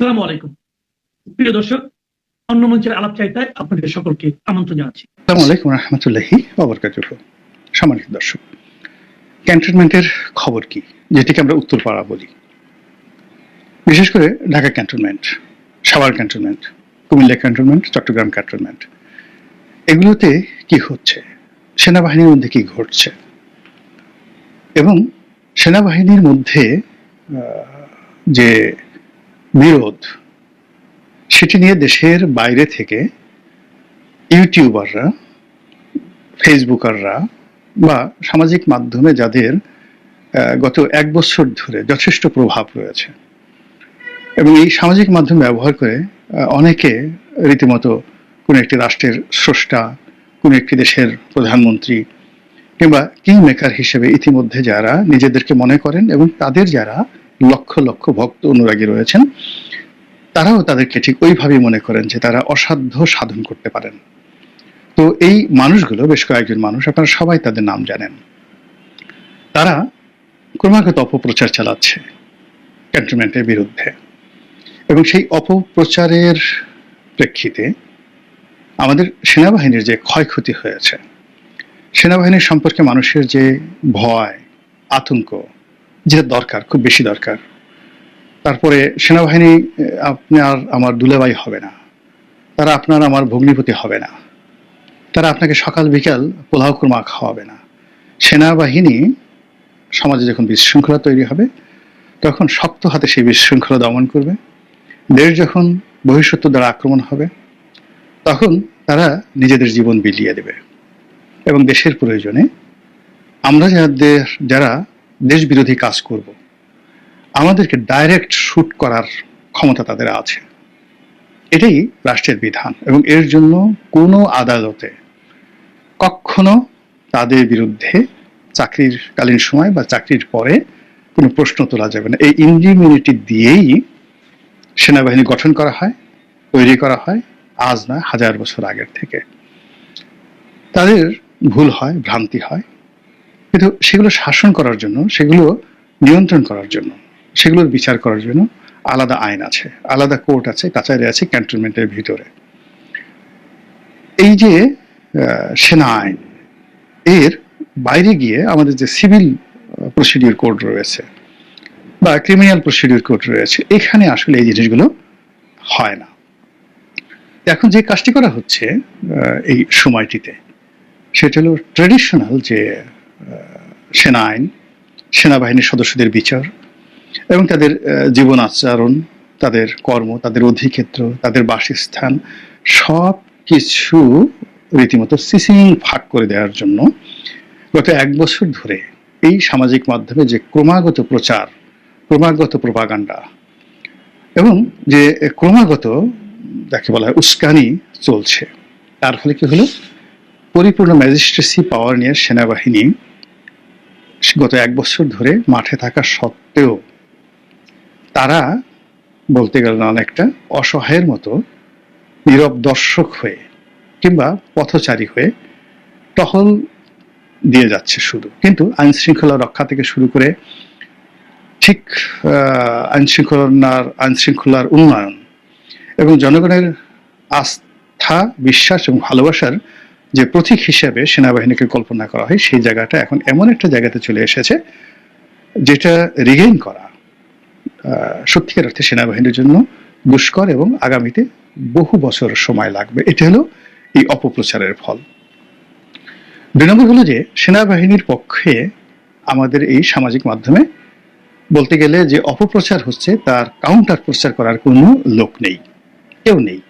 আসসালামু আলাইকুম। প্রিয় দর্শক, অন্য মঞ্চের আলাপ চাইতায় আপনাদের সকলকে আমন্ত্রণ জানাচ্ছি। আসসালামু আলাইকুম রহমতুল্লাহি অবরকাতুহ সম্মানিত দর্শক, ক্যান্টনমেন্টের খবর কি? যেটিকে আমরা উত্তরপাড়া বলি। বিশেষ করে Dhaka cantonment, Savar cantonment, Comilla cantonment, Chittagong cantonment, এগুলোতে কি হচ্ছে? সেনাবাহিনীর মধ্যে কি ঘটছে? এবং সেনাবাহিনীর মধ্যে যে বিরোধ, সেটি নিয়ে দেশের বাইরে থেকে ইউটিউবাররা, ফেসবুকাররা বা সামাজিক মাধ্যমে যাদের গত এক বছর ধরে যথেষ্ট প্রভাব রয়েছে এবং এই সামাজিক মাধ্যম ব্যবহার করে অনেকে রীতিমতো কোনো একটি রাষ্ট্রের স্রষ্টা, কোনো একটি দেশের প্রধানমন্ত্রী কিংবা কিং মেকার হিসেবে ইতিমধ্যে যারা নিজেদেরকে মনে করেন এবং তাদের যারা লক্ষ লক্ষ ভক্ত অনুরাগী রয়েছেন। তারাও তাদেরকে ঠিক ওইভাবেই মনে করেন যে তারা অসাধ্য সাধন করতে পারেন। তো এই মানুষগুলো, বেশ কয়েকজন মানুষ, আপনারা সবাই তাদের নাম জানেন। তারা ক্রমাগত অপপ্রচার চালাচ্ছে ক্যান্টনমেন্টের বিরুদ্ধে। এবং সেই অপপ্রচারের প্রেক্ষিতে আমাদের সেনাবাহিনীর যে ক্ষয়ক্ষতি হয়েছে, সেনাবাহিনীর সম্পর্কে মানুষের যে ভয়, আতঙ্ক যেটা দরকার, খুব বেশি দরকার। তারপরে সেনাবাহিনী, আপনার আমার দুলাভাই হবে না। তারা আপনার আমার ভগ্নিপতি হবে না। তারা আপনাকে সকাল বিকাল পোলাও কুরমা খাওয়াবে না। সেনাবাহিনী সমাজে যখন বিশৃঙ্খলা তৈরি হবে, তখন শক্ত হাতে সেই বিশৃঙ্খলা দমন করবে। দেশ যখন বহিঃশত্রু দ্বারা আক্রমণ হবে, তখন তারা নিজেদের জীবন বিলিয়ে দেবে। এবং দেশের প্রয়োজনে আমরা যাদের, যারা দেশ বিরোধী কাজ করব। আমাদেরকে ডাইরেক্ট শুট করার ক্ষমতা তাদের আছে। এটাই রাষ্ট্রের বিধান এবং এর জন্য কোনো আদালতে কখনো তাদের বিরুদ্ধে চাকরির কালীন সময় বা চাকরির পরে কোনো প্রশ্ন তোলা যাবে না। এই ইনডিমিউনিটি দিয়েই সেনাবাহিনী গঠন করা হয়, তৈরি করা হয়, আজ না হাজার বছর আগের থেকে। তাদের ভুল হয়, ভ্রান্তি হয়। কিন্তু সেগুলো শাসন করার জন্য, সেগুলো নিয়ন্ত্রণ করার জন্য, সেগুলোর বিচার করার জন্য আলাদা আইন আছে, আলাদা কোর্ট আছে, কাছারি আছে, ক্যান্টনমেন্টের ভিতরে। এই যে সেনা আইন, এর বাইরে গিয়ে আমাদের যে সিভিল প্রসিডিউর কোড রয়েছে বা ক্রিমিনাল প্রসিডিউর কোড রয়েছে, এখানে আসলে এই জিনিসগুলো হয় না। এখন যে কাজটি করা হচ্ছে এই সময়টিতে, সেটা হলো ট্রেডিশনাল যে সেনা আইন সেনাবাহিনীর সদস্যদের বিচার এবং তাদের জীবন আচরণ, তাদের কর্ম, তাদের অধিক্ষেত্র, তাদের বাসস্থান, সব কিছু রীতিমতো সিসি ভাগ করে দেওয়ার জন্য গত এক বছর ধরে এই সামাজিক মাধ্যমে যে ক্রমাগত প্রচার, ক্রমাগত প্রভাগান্ডা এবং যে ক্রমাগত যাকে বলা হয় উস্কানি চলছে, তার ফলে কি হলো? পরিপূর্ণ ম্যাজিস্ট্রেসি পাওয়ার নিয়ে সেনাবাহিনী গত এক বছর ধরে মাঠে থাকা সত্ত্বেও তারা বলতে গেলে অনেকটা, অসহায়ের মতো নীরব দর্শক হয়ে কিংবা পথচারী হয়ে টহল দিয়ে যাচ্ছে শুধু। কিন্তু আইন শৃঙ্খলা রক্ষা থেকে শুরু করে ঠিক আইন শৃঙ্খলার আইন শৃঙ্খলার উন্নয়ন এবং জনগণের আস্থা, বিশ্বাস এবং ভালোবাসার যে প্রতীক হিসেবে সেনাবাহিনীকে কল্পনা করা হয়, সেই জায়গাটা এখন এমন একটা জায়গাতে চলে এসেছে, যেটা রিগেইন করা সত্যিকার অর্থে সেনাবাহিনীর জন্য দুষ্কর এবং আগামীতে বহু বছর সময় লাগবে। এটা হলো এই অপপ্রচারের ফল। দুই নম্বর হলো যে, সেনাবাহিনীর পক্ষে আমাদের এই সামাজিক মাধ্যমে বলতে গেলে যে অপপ্রচার হচ্ছে, তার কাউন্টার প্রচার করার কোনো লোক নেই, কেউ নেই।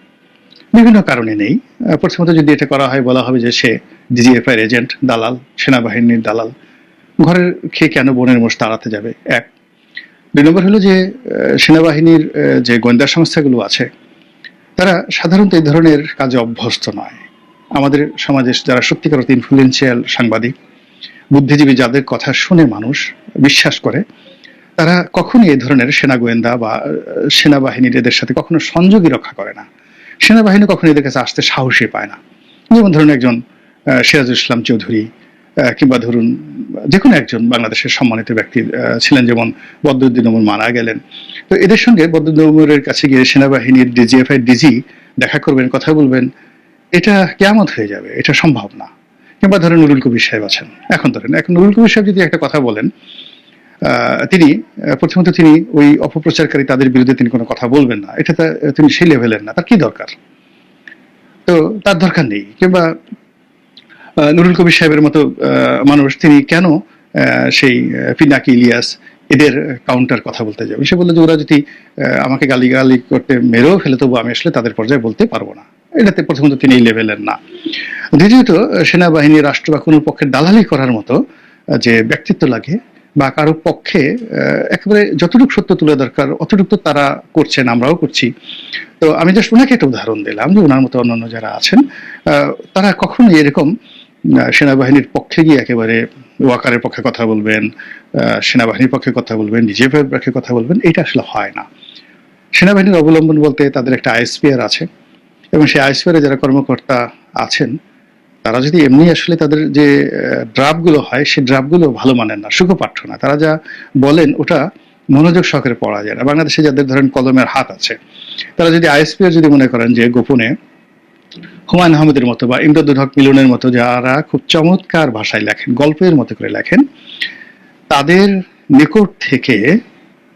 বিভিন্ন কারণে নেই। প্রথমত যদি এটা করা হয়, বলা হবে যে সে ডিজিএফআই এজেন্ট, দালাল, সেনাবাহিনীর দালাল। ঘরের খেয়ে কেন বোনের মোষ তাড়াতে যাবে? এক। দুই নম্বর হলো যে সেনাবাহিনীর যে গোয়েন্দা সংস্থাগুলো আছে, তারা সাধারণত এই ধরনের কাজে অভ্যস্ত নয়। আমাদের সমাজে যারা সত্যিকার অর্থে ইনফ্লুয়েন্সিয়াল সাংবাদিক, বুদ্ধিজীবী যাদের কথা শুনে মানুষ বিশ্বাস করে, তারা কখনই এই ধরনের সেনা গোয়েন্দা বা সেনাবাহিনীর এদের সাথে কখনো সংযোগই রক্ষা করে না। সেনাবাহিনী কখনো এদের কাছে আসতে সাহসী পায় না। যেমন ধরুন একজন সিরাজুল ইসলাম চৌধুরী কিংবা ধরুন যে কোনো একজন বাংলাদেশের সম্মানিত ব্যক্তি ছিলেন যেমন বদরুদ্দিন ওমর মারা গেলেন। তো এদের সঙ্গে বদরুদ্দিন ওমরের কাছে গিয়ে সেনাবাহিনীর ডিজিএফআই ডিজি দেখা করবেন, কথা বলবেন, এটা কেমন হয়ে যাবে, এটা সম্ভব না। কিংবা ধরেন নুরুল কবির সাহেব আছেন। এখন ধরেন, এখন নুরুল কবির সাহেব যদি একটা কথা বলেন তিনি প্রথমত তিনি ওই অপপ্রচারকারী তাদের বিরুদ্ধে তিনি কোনো কথা বলবেন না। এটা তিনি সেই লেভেলের না, তার কি দরকার? তো তার দরকার নেই। কিংবা নুরুল কবির সাহেবের মতো মানুষ তিনি কেন সেই পিনাকি ইলিয়াস এদের কাউন্টার কথা বলতে যাবে সে বলল যে ওরা যদি আমাকে গালিগালি করতে মেরেও ফেলে, তবু আমি আসলে তাদের পর্যায়ে বলতে পারব না। এটাতে প্রথমত তিনি এই লেভেলের না। দ্বিতীয়ত, সেনাবাহিনী, রাষ্ট্র বা কোনো পক্ষের দালালি করার মতো যে ব্যক্তিত্ব লাগে বা কারও পক্ষে একেবারে যতটুকু সত্য তুলে দরকার, অতটুকু তো তারা করছেন, আমরাও করছি। তো আমি জাস্ট ওনাকে একটা উদাহরণ দিলাম যে ওনার মতো অন্যান্য যারা আছেন তারা কখনোই এরকম সেনাবাহিনীর পক্ষে গিয়ে একেবারে ওয়াকারের পক্ষে কথা বলবেন সেনাবাহিনীর পক্ষে কথা বলবেন ডিজিএফের পক্ষে কথা বলবেন, এটা আসলে হয় না। সেনাবাহিনীর অবলম্বন বলতে তাদের একটা আইএসপিআর আছে এবং সেই আইএসপিআর যারা কর্মকর্তা আছেন তারা যদি এমনি আসলে তাদের যে ড্রাফগুলো হয়, সেই ড্রাফগুলো ভালো মানেন না সুখপাঠ্য না তারা যা বলেন, ওটা মনোযোগ সহকারে পড়া যায় না। বাংলাদেশে যাদের ধরেন কলমের হাত আছে, তারা যদি আইএসপিআর যদি মনে করেন যে, গোপনে হুমায়ুন আহমেদের মতো বা ইমদাদুল হক মিলনের মতো যারা খুব চমৎকার ভাষায় লেখেন, গল্পের মতো করে লেখেন, তাদের নিকট থেকে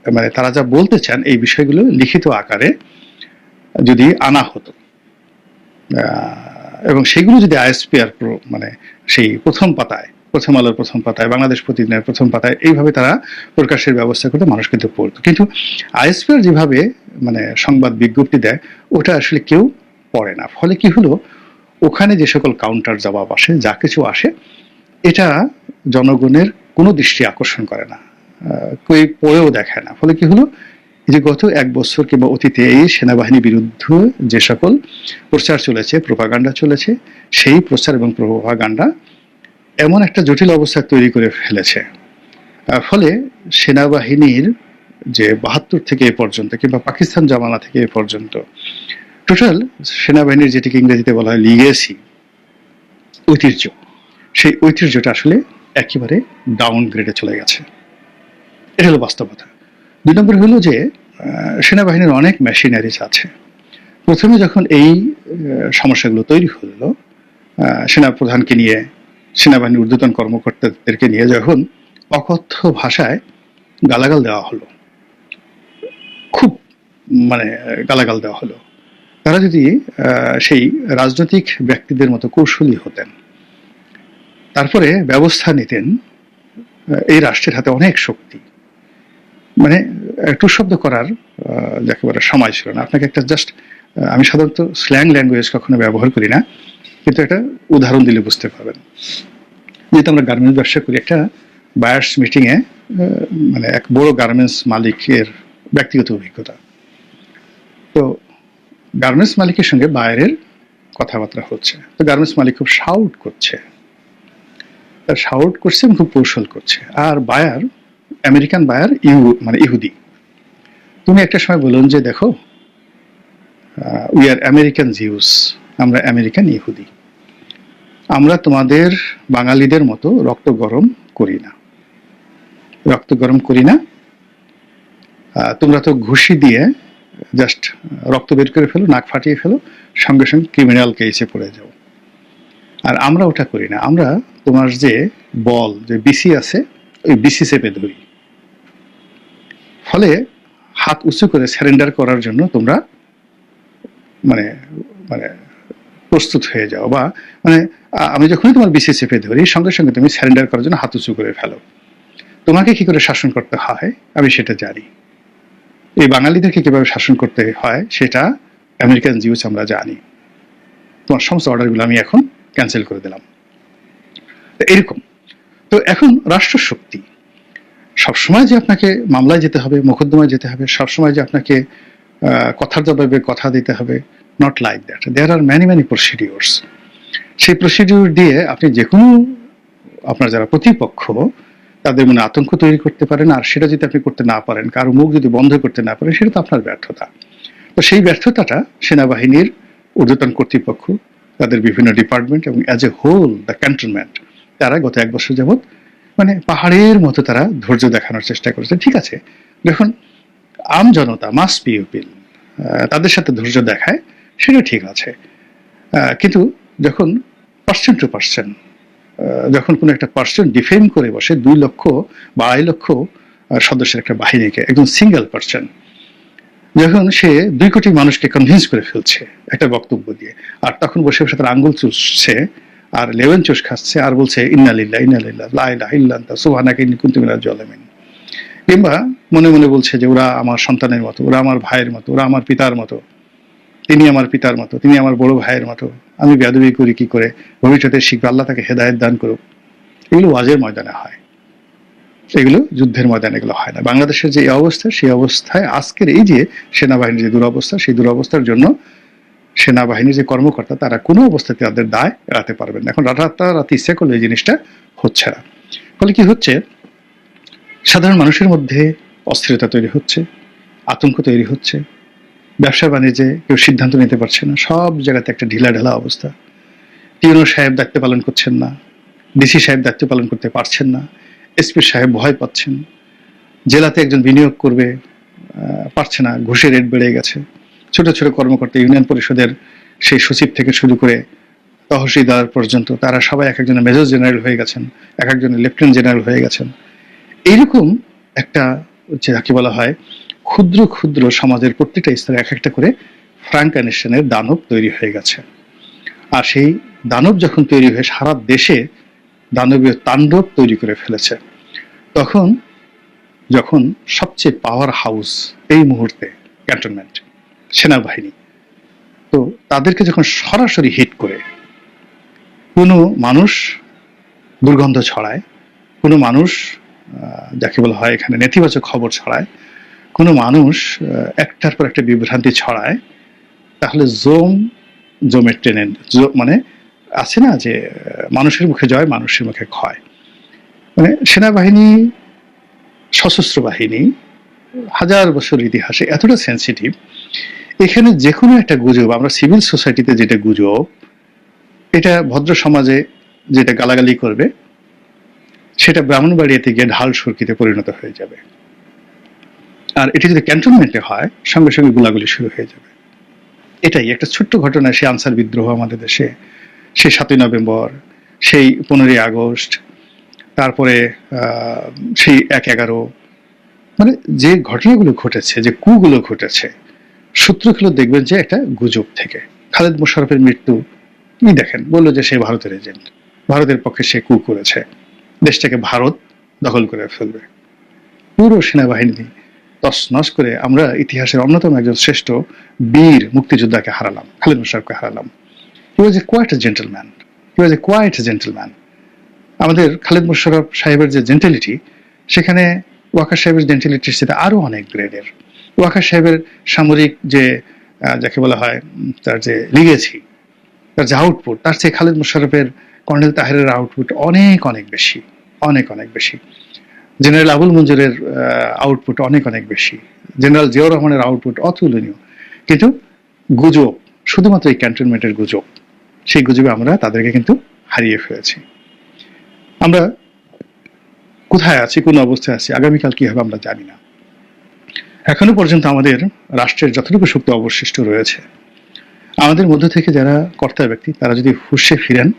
মানে তারা যা বলতে চান, এই বিষয়গুলো লিখিত আকারে যদি আনা হতো। এবং সেগুলো যদি আইএসপিআর মানে সেই প্রথম পাতায়, প্রথম আলোর প্রথম পাতায়, বাংলাদেশ প্রতিদিনের প্রথম পাতায় এইভাবে তারা প্রকাশের ব্যবস্থা করতে মানুষ কিন্তু পড়তো। কিন্তু আইএসপিআর যেভাবে মানে সংবাদ বিজ্ঞপ্তি দেয়, ওটা আসলে কেউ পড়ে না। ফলে কি হলো? ওখানে যে সকল কাউন্টার জবাব আসে, যা কিছু আসে, এটা জনগণের কোনো দৃষ্টি আকর্ষণ করে না। কেউ পড়েও দেখে না। ফলে কি হলো? যে গত এক বছর কিংবা অতীতে এই সেনাবাহিনী বিরুদ্ধে যে সকল প্রচার চলেছে, প্রোপাগান্ডা চলেছে, সেই প্রচার এবং প্রোপাগান্ডা এমন একটা জটিল অবস্থা তৈরি করে ফেলেছে। ফলে সেনাবাহিনীর যে বাহাত্তর থেকে এ পর্যন্ত কিংবা পাকিস্তান জামানা থেকে এ পর্যন্ত, টোটাল সেনাবাহিনীর যেটিকে ইংরেজিতে বলা হয় লিগেসি ঐতিহ্য, সেই ঐতিহ্যটা আসলে একেবারে ডাউন গ্রেডে চলে গেছে। এটা হলো বাস্তবতা। দুই নম্বর হলো যে সেনাবাহিনীর অনেক মেশিনারিজ আছে। প্রথমে যখন এই সমস্যাগুলো তৈরি হলো সেনাপ্রধানকে নিয়ে সেনাবাহিনীর ঊর্ধ্বতন কর্মকর্তাদেরকে নিয়ে যখন অকথ্য ভাষায় গালাগাল দেওয়া হলো, খুব মানে গালাগাল দেওয়া হলো, তারা যদি সেই রাজনৈতিক ব্যক্তিদের মতো কৌশলী হতেন, তারপরে ব্যবস্থা নিতেন এই রাষ্ট্রের হাতে অনেক শক্তি। মানে একটু শব্দ করার একেবারে সময় ছিল না। আপনাকে একটা জাস্ট আমি সাধারণত স্ল্যাং ল্যাঙ্গুয়েজ কখনো ব্যবহার করি না, কিন্তু একটা উদাহরণ দিলে বুঝতে পারবেন। যেহেতু আমরা গার্মেন্টস ব্যবসা করি, একটা বায়ার্স মিটিংয়ে মানে এক বড় গার্মেন্টস মালিকের ব্যক্তিগত অভিজ্ঞতা। তো গার্মেন্টস মালিকের সঙ্গে বায়ারের কথাবার্তা হচ্ছে। তো গার্মেন্টস মালিক খুব শাউট করছে। শাউট করছে খুব কৌশল করছে। আর বায়ার আমেরিকান বায়ার ইহু মানে ইহুদি। তুমি একটা সময় বলুন যে দেখো উই আর আমেরিকান জিউস আমরা আমেরিকান ইহুদি আমরা তোমাদের বাঙালিদের মতো রক্ত গরম করি না। রক্ত গরম করি না। তোমরা তো ঘুষি দিয়ে জাস্ট রক্ত বের করে ফেলো, নাক ফাটিয়ে ফেলো, সঙ্গে সঙ্গে ক্রিমিনাল কেসে পড়ে যাও। আর আমরা ওটা করি না। আমরা তোমার যে বল, যে বিসি আছে, ওই বিসি চেপে ধরি ফলে হাত উঁচু করে স্যারেন্ডার করার জন্য তোমরা মানে মানে প্রস্তুত হয়ে যাও বা মানে আমি যখনই তোমার বিসি চেপে ধরি, সঙ্গে সঙ্গে তুমি স্যারেন্ডার করার জন্য হাত উঁচু করে ফেলো। তোমাকে কি করে শাসন করতে হয়? আমি সেটা জানি। এই বাঙালিদেরকে কীভাবে শাসন করতে হয়, সেটা আমেরিকান জিউস আমরা জানি। তোমার সমস্ত অর্ডারগুলো আমি এখন ক্যান্সেল করে দিলাম। এরকম। তো এখন রাষ্ট্র শক্তি সবসময় যে আপনাকে মামলায় যেতে হবে, মোকদ্দমায় যেতে হবে, সবসময় যে আপনাকে কথার জবাবে কথা দিতে হবে not like that there are many many procedures সেই প্রসিডিওর দিয়ে আপনি যে কোনো, আপনার যারা প্রতিপক্ষ, তাদের মনে আতঙ্ক তৈরি করতে পারেন, আর সেটা যদি আপনি করতে না পারেন, কারও মুখ যদি বন্ধ করতে না পারেন, সেটা তো আপনার ব্যর্থতা। তো সেই ব্যর্থতাটা সেনাবাহিনীর ঊর্ধ্বতন কর্তৃপক্ষ, তাদের বিভিন্ন ডিপার্টমেন্ট এবং as a whole the cantonment তারা গত এক বছর যাবৎ মানে পাহাড়ের মতো তারা ধৈর্য দেখানোর চেষ্টা করেছে। ঠিক আছে যখন আম জনতা, মাস পিউপিল তাদের সাথে ধৈর্য দেখায়, সেটা ঠিক আছে। কিন্তু যখন পার্সেন্ট টু পার্সেন্ট যখন কোনো একটা পার্সন ডিফেম করে বসে, দুই লক্ষ বা আড়াই লক্ষ সদস্যের একটা বাহিনীকে একজন সিঙ্গেল পার্সন যখন সে দুই কোটি মানুষকে কনভিন্স করে ফেলছে একটা বক্তব্য দিয়ে, আর তখন বসে বসে তার আঙ্গুল চুষছে আর লেভেন চুষ খাচ্ছে আর বলছে ইন্নালিল্লা ইন্নালিল্লা লাইলা ইল্লান্তা সুবহানাকা ইন্নী কুনতু কিংবা মনে মনে বলছে যে, ওরা আমার সন্তানের মতো, ওরা আমার ভাইয়ের মতো, ওরা আমার পিতার মতো, তিনি আমার পিতার মতো, তিনি আমার বড় ভাইয়ের মতো, আমি বেদবি করি কি করে, ভবিষ্যতে শিখবে, আল্লাহ তাকে হেদায়ত দান করুক। এগুলো ওয়াজের ময়দানে হয়। এগুলো যুদ্ধের ময়দানে এগুলো হয় না। বাংলাদেশের যে অবস্থা, সেই অবস্থায় আজকের এই যে সেনাবাহিনীর যে দুরবস্থা, সেই দুরবস্থার জন্য সেনাবাহিনীর যে কর্মকর্তা, তারা কোনো অবস্থাতে তাদের দায় এড়াতে পারবেন না। এখন রাতারাতি ইচ্ছা করলে এই জিনিসটা হচ্ছে না। ফলে কি হচ্ছে? সাধারণ মানুষের মধ্যে অস্থিরতা তৈরি হচ্ছে, আতঙ্ক তৈরি হচ্ছে, ব্যবসা বাণিজ্যে কেউ সিদ্ধান্ত নিতে পারছে না, সব জায়গাতে একটা ঢিলা ঢালা অবস্থা। টিউনো সাহেব দায়িত্ব পালন করছেন না, ডিসি সাহেব দায়িত্ব পালন করতে পারছেন না, এসপি সাহেব ভয় পাচ্ছেন, জেলাতে একজন বিনিয়োগ করবে পারছে না, ঘুষের রেট বেড়ে গেছে। ছোট ছোট কর্মকর্তা ইউনিয়ন পরিষদের সেই সচিব থেকে শুরু করে তহসিলদার পর্যন্ত তারা সবাই এক একজনের মেজর জেনারেল হয়ে গেছেন, এক একজনের লেফটেন্যান্ট জেনারেল হয়ে গেছেন। এইরকম একটা যে যাকে বলা হয় ক্ষুদ্র ক্ষুদ্র সমাজের প্রত্যেকটা স্তরে এক একটা করে ফ্রাঙ্কানিশনের দানব তৈরি হয়ে গেছে। আর সেই দানব যখন তৈরি হয়ে সারা দেশে দানবীয় তাণ্ডব তৈরি করে ফেলেছে, তখন যখন সবচেয়ে পাওয়ার হাউস এই মুহূর্তে ক্যান্টনমেন্ট সেনাবাহিনী। তো তাদেরকে যখন সরাসরি হিট করে, কোনো মানুষ দুর্গন্ধ ছড়ায়, কোনো মানুষ যাকে বলা হয় এখানে নেতিবাচক খবর ছড়ায়, কোনো মানুষ একটার পর একটা বিভ্রান্তি ছড়ায়, তাহলে জোম, জমের জো- মানে আছে না যে মানুষের মুখে জয়, মানুষের মুখে ক্ষয়। মানে সেনাবাহিনী, সশস্ত্র বাহিনী, হাজার বছর ইতিহাসে এতটা সেন্সিটিভ এখানে যে কোনো একটা গুজব, আমরা সিভিল সোসাইটিতে যেটা গুজব, এটা ভদ্র সমাজে যেটা গালাগালি করবে, সেটা ব্রাহ্মণবাড়িয়াতে গিয়ে ঢাল সুরকিতে পরিণত হয়ে যাবে। আর এটি যদি ক্যান্টনমেন্টে হয়, সঙ্গে সঙ্গে গোলাগুলি শুরু হয়ে যাবে। এটাই একটা ছোট্ট ঘটনা সে আনসার বিদ্রোহ আমাদের দেশে। সেই সাতই নভেম্বর, সেই পনেরোই আগস্ট, তারপরে সেই এক এগারো। মানে যে ঘটনাগুলো ঘটেছে, যে কুগুলো ঘটেছে সূত্রগুলো দেখবেন যে একটা গুজব থেকে। খালেদ মোশারফের মৃত্যু কি দেখেন, বলল যে সে ভারতের এজেন্ট ভারতের পক্ষে সে কু করেছে। দেশটাকে ভারত দখল করে ফেলবে। পুরো সেনাবাহিনী তছনছ করে আমরা ইতিহাসের অন্যতম একজন শ্রেষ্ঠ বীর মুক্তিযোদ্ধাকে হারালাম, খালেদ মুশারফকে হারালাম। He was a quiet gentleman he was a quiet gentleman আমাদের খালেদ মুশারফ সাহেবের যে জেন্টেলিটি সেখানে ওয়াকার সাহেবের জেন্টেলিটির সাথে আরও অনেক গ্রেডের ওয়াকার সাহেবের সামরিক যে যাকে বলা হয় তার যে লিগেছি, তার যে আউটপুট তার চেয়ে খালেদ মোশারফের কর্নেল তাহেরের আউটপুট অনেক অনেক বেশি, অনেক অনেক বেশি। জেনারেল আবুল মঞ্জুরের আউটপুট অনেক অনেক বেশি। জেনারেল জিয়াউর রহমানের আউটপুট অতুলনীয়। কিন্তু গুজব, শুধুমাত্র এই ক্যান্টনমেন্টের গুজব, সেই গুজবে আমরা তাদেরকে কিন্তু হারিয়ে ফেলেছি। আমরা কোথায় আছি, কোন অবস্থায় আছি, আগামীকাল কি হবে আমরা জানি না। এখনও পর্যন্ত আমাদের রাষ্ট্রের যতটুকু শক্তি অবশিষ্ট রয়েছে, আমাদের মধ্য থেকে যারা কর্তা ব্যক্তি, তারা যদি হুশে ফিরেন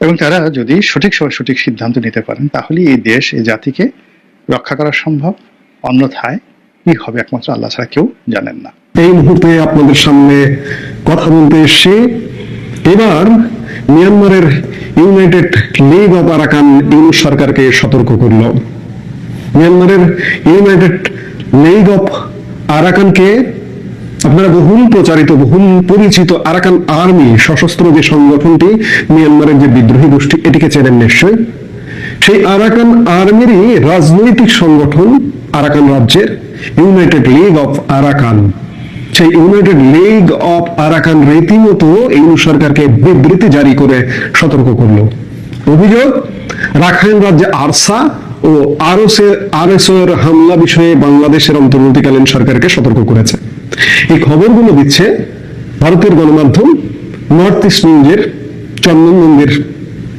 এবং তারা যদি সঠিক সময় সঠিক সিদ্ধান্ত নিতে পারেন, তাহলে এই দেশ, এই জাতিকে রক্ষা করা সম্ভব। অন্যথায় কি হবে একমাত্র আল্লাহ ছাড়া কেউ জানেন না। এই মুহূর্তে আপনাদের সামনে কথা বলতে এসে এবার মিয়ানমারের United League of Arakan Yunus সরকারকে সতর্ক করল। মিয়ানমারের ইউনাইটেড লিগ অফ আরাকানকে আপনারা বহুল প্রচারিত, বহুল পরিচিত আরাকান আর্মি সশস্ত্র যে সংগঠনটি, মিয়ানমারের যে বিদ্রোহী গোষ্ঠী, এটিকে চেনেন নিশ্চয়? সেই আরাকান আর্মিরই রাজনৈতিক সংগঠন আরাকান রাজ্যের, ইউনাইটেড লিগ অফ আরাকান। সেই ইউনাইটেড লিগ অফ আরাকান রীতিমতো ইউনু সরকারকে বিবৃতি জারি করে সতর্ক করল। অভিযোগ, রাখাইন রাজ্যে আরসা ও আরএসওর হামলা বিষয়ে বাংলাদেশের অন্তর্বর্তীকালীন সরকারকে সতর্ক করেছে। এই খবরগুলো দিচ্ছে ভারতের গণমাধ্যম নর্থ ইস্ট নিউজের চন্দন মন্দির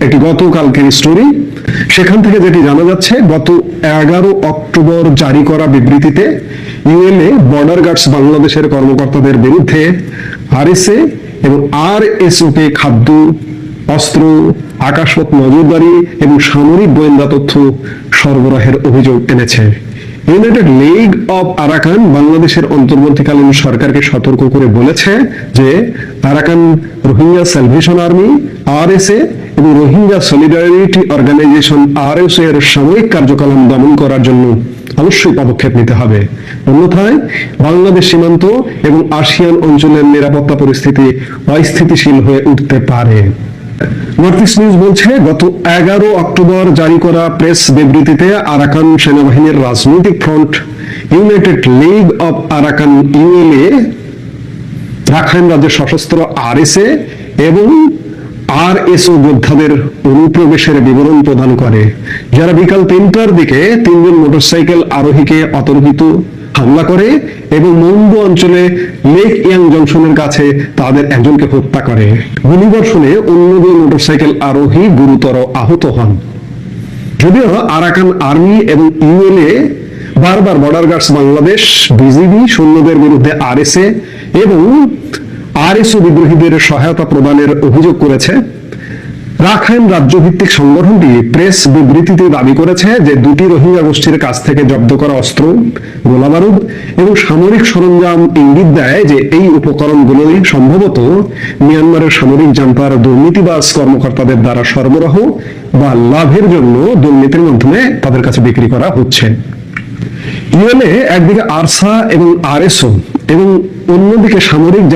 এটি গতকালকের স্টোরি। সেখান থেকে যেটি জানা যাচ্ছে, গত এগারো অক্টোবর জারি করা বিবৃতিতে ইউএলএ বর্ডার গার্ডস বাংলাদেশের কর্মকর্তাদের বিরুদ্ধে আরএসএ এবং আর কে খাদ্য, অস্ত্র আকাশপথ নজরদারি এবং সামরিক গোয়েন্দা তথ্য সরবরাহের অভিযোগ এনেছে। ইউনাইটেড লিগ অব আরাকান বাংলাদেশের অন্তর্বর্তীকালীন সরকারকে সতর্ক করে বলেছে যে Arakan Rohingya Salvation Army RSA এবং রোহিঙ্গা সলিডারিটি অর্গানাইজেশন আরএসএ এর সামরিক কার্যকলাপ দমন করার জন্য অবশ্যই পদক্ষেপ নিতে হবে। অন্যথায়, বাংলাদেশ সীমান্ত এবং আসিয়ান অঞ্চলের নিরাপত্তা পরিস্থিতি অস্থিতিশীল হয়ে উঠতে পারে। নর্থ নিউজ বলছে, গত এগারো অক্টোবর জারি করা প্রেস বিবৃতিতে আরাকান সেনাবাহিনীর রাজনৈতিক front United League of Arakan ULA Rakhine রাজ্যের সশস্ত্র আরএসএ এবং আরএসও যোদ্ধাদের অনুপ্রবেশের বিবরণ প্রদান করে। যারা বিকাল তিনটার দিকে তিনজন মোটরসাইকেল আরোহীকে অতর্কিত হামলা করে এবং মন্দ অঞ্চলে লেক ইয়াং জংশনের কাছে তাদের একজনকে হত্যা করে। গুলিবর্ষণে অন্য দুই মোটরসাইকেল আরোহী গুরুতর আহত হন। যদিও আরাকান আর্মি এবং ইউএলএ বারবার বর্ডার গার্ডস বাংলাদেশ, বিজিবি, সৈন্যদের বিরুদ্ধে আরএসএ এবং আরএসও বিদ্রোহীদের সহায়তা প্রদানের অভিযোগ করেছে। রাখাইন রাজ্যভিত্তিক সংগঠনটি প্রেস বিবৃতিতে দাবি করেছে যে দুটি রোহিঙ্গা গোষ্ঠীর কাছ থেকে জব্দ করা অস্ত্র, গোলাবারুদ এবং সামরিক সরঞ্জাম ইঙ্গিত দেয় যে এই উপকরণগুলোই সম্ভবত মিয়ানমারের সামরিক জান্তার দুর্নীতিবাজ কর্মকর্তাদের দ্বারা সরবরাহ বা লাভের জন্য দুর্নীতির মাধ্যমে তাদের কাছে বিক্রি করা হচ্ছে। ইউএনএ একদিকে আরসা এবং আরএসও এবং অন্যদিকে সামরিক